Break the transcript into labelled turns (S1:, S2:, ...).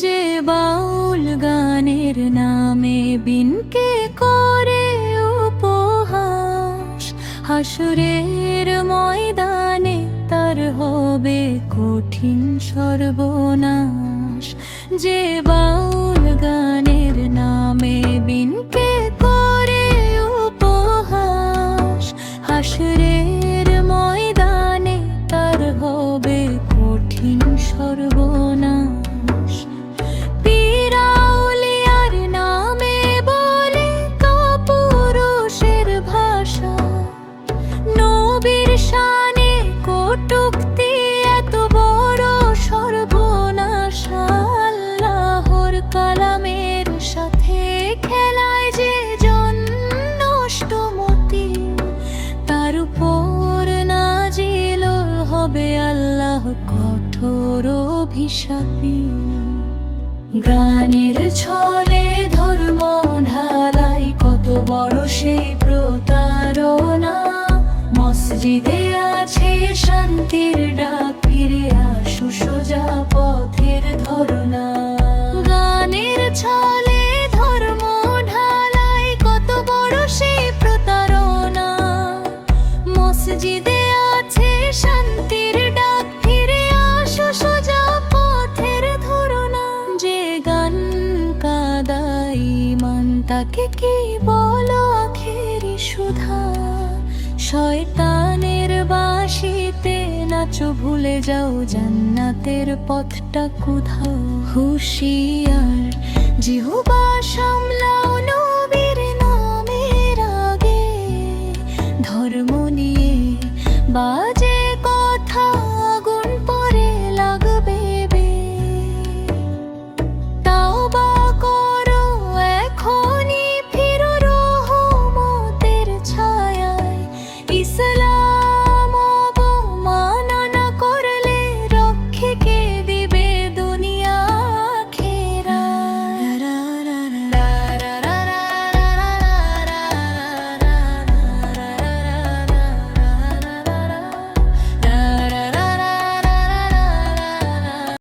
S1: যে বাউল গানের নামে বিনকে করে উপহাস হাসুরের ময়দানে তার হবে কঠিন সর্বনাশ যে বাউল গানের কঠোর অভিশাপী। গানের ছলে ধর্ম ঢালাই কত বড় সেই প্রতারণা। মসজিদে আছে শান্তির ডাক, ফিরে আসু সোজা পথের ধরনা। গানের ছলে ধর্ম ঢালাই কত বড় সেই প্রতারণা। মসজিদে তাকে কি বলো আখেরি সুধা? শয়তানের বাসিতে নাচো, ভুলে যাও জান্নাতের পথটা কোথাও হুশিয়ার, জিহুবা সামলাও নবীর নামের আগে। ধর্ম নিয়ে বাজ